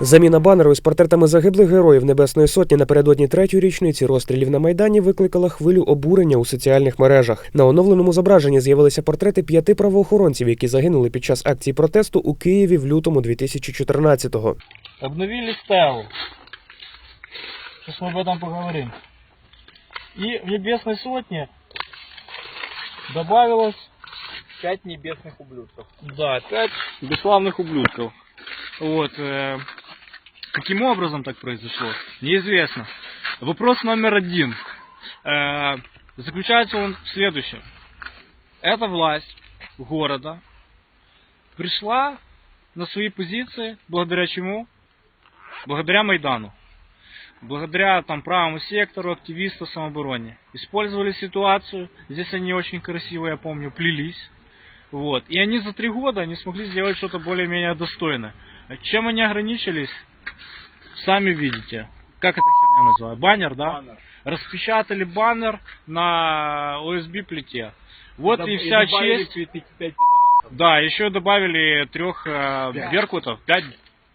Заміна банеру з портретами загиблих героїв Небесної Сотні напередодні третьої річниці розстрілів на майдані викликала хвилю обурення у соціальних мережах. На оновленому зображенні з'явилися портрети п'яти правоохоронців, які загинули під час акції протесту у Києві в лютому 2014-го. Обновили стелу. Сейчас мы об этом поговорим. И в Небесной Сотне добавилось Пять небесных ублюдков. Да, пять бесславных ублюдков. Вот. э, каким образом так произошло, неизвестно. Вопрос номер один. Э, заключается он в следующем. Эта власть города пришла на свои позиции благодаря чему? Благодаря Майдану. Благодаря там правому сектору, активистам самообороне. Использовали ситуацию. Здесь они очень красиво, я помню, плелись. Вот. И они за три года не смогли сделать что-то более-менее достойное. Чем они ограничились, сами видите. Как эта херня называется? Баннер, да? Баннер. Распечатали баннер на OSB плите. Вот Доб- и вся добавили честь. Да, еще добавили трех э, беркутов, пять,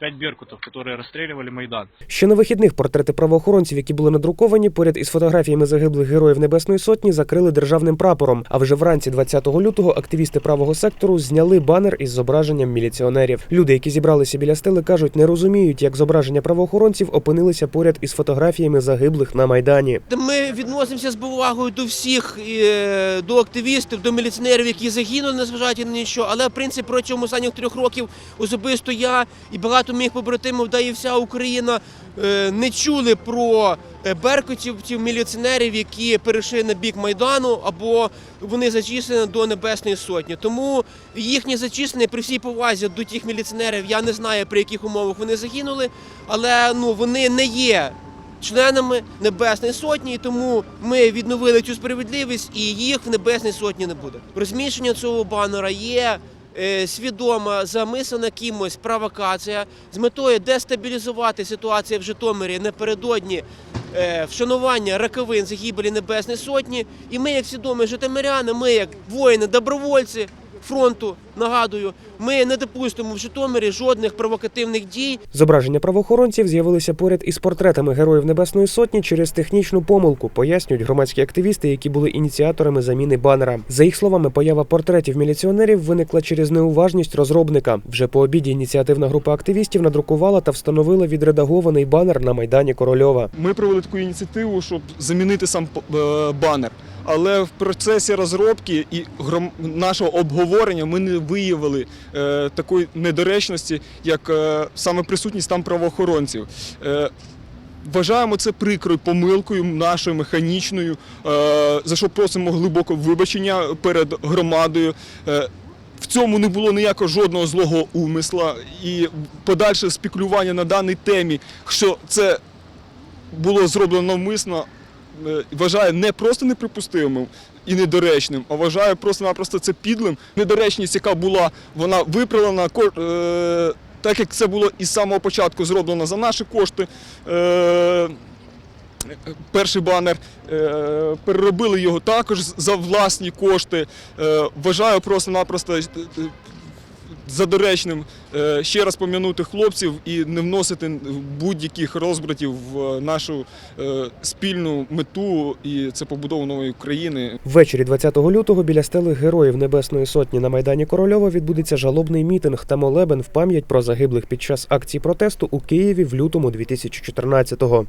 пять беркутов, которые расстреливали Майдан. Ще на вихідних портрети правоохоронців, які були надруковані поряд із фотографіями загиблих героїв Небесної Сотні, закрили державним прапором. А вже вранці 20 лютого активісти правого сектору зняли банер із зображенням міліціонерів. Люди, які зібралися біля стели, кажуть, не розуміють, як зображення правоохоронців опинилися поряд із фотографіями загиблих на майдані. Ми відносимося з повагою до всіх, е, до активістів, до міліціонерів, які загинули, незважаючи на нічого. Але в принципі протягом останніх трьох років особисто я і багато моїх побратимів, да і вся Україна е, не чули про е, беркутівців, міліціонерів, які перейшли на бік майдану, або вони зачислені до Небесної Сотні. Тому їхнє зачислення при всій повазі до тих міліціонерів, я не знаю при яких умовах вони загинули, але ну вони не є членами Небесної Сотні, і тому ми відновили цю справедливість, і їх в Небесній Сотні не буде. Розміщення цього банера є свідома замислена кимось провокація з метою дестабілізувати ситуацію в Житомирі напередодні е, вшанування раковин загибелі Небесної Сотні. І ми, як свідомі житомиряни, ми як воїни, добровольці. Фронту нагадую, ми не допустимо в Житомирі жодних провокативних дій, Зображення правоохоронців з'явилися поряд із портретами героїв Небесної Сотні через технічну помилку, пояснюють громадські активісти, які були ініціаторами заміни банера. За їх словами, поява портретів міліціонерів виникла через неуважність розробника. Вже по обіді ініціативна група активістів надрукувала та встановила відредагований банер на майдані Корольова. Ми провели таку ініціативу, щоб замінити сам е, банер. Але в процесі розробки і гром... нашого обговорення ми не виявили е, такої недоречності, як е, саме присутність там правоохоронців. Е, Вважаємо це прикрою помилкою нашою механічною, за що просимо глибоко вибачення перед громадою. В цьому не було ніякого жодного злого умисла і подальше спекулювання на даній темі, що це було зроблено навмисно, вважаю не просто неприпустимим і недоречним, а вважаю просто-напросто це підлим. Недоречність, яка була, вона виправлена, е, так як це було із самого початку зроблено за наші кошти. Е, Перший банер е, переробили його також за власні кошти. Вважаю просто-напросто за доречним е, ще раз пом'янути хлопців і не вносити будь-яких розбратів в нашу е, спільну мету, і це побудову нової України. Ввечері 20 лютого біля стели героїв Небесної Сотні на майдані Корольова відбудеться жалобний мітинг та молебен в пам'ять про загиблих під час акції протесту у Києві в лютому 2014-го.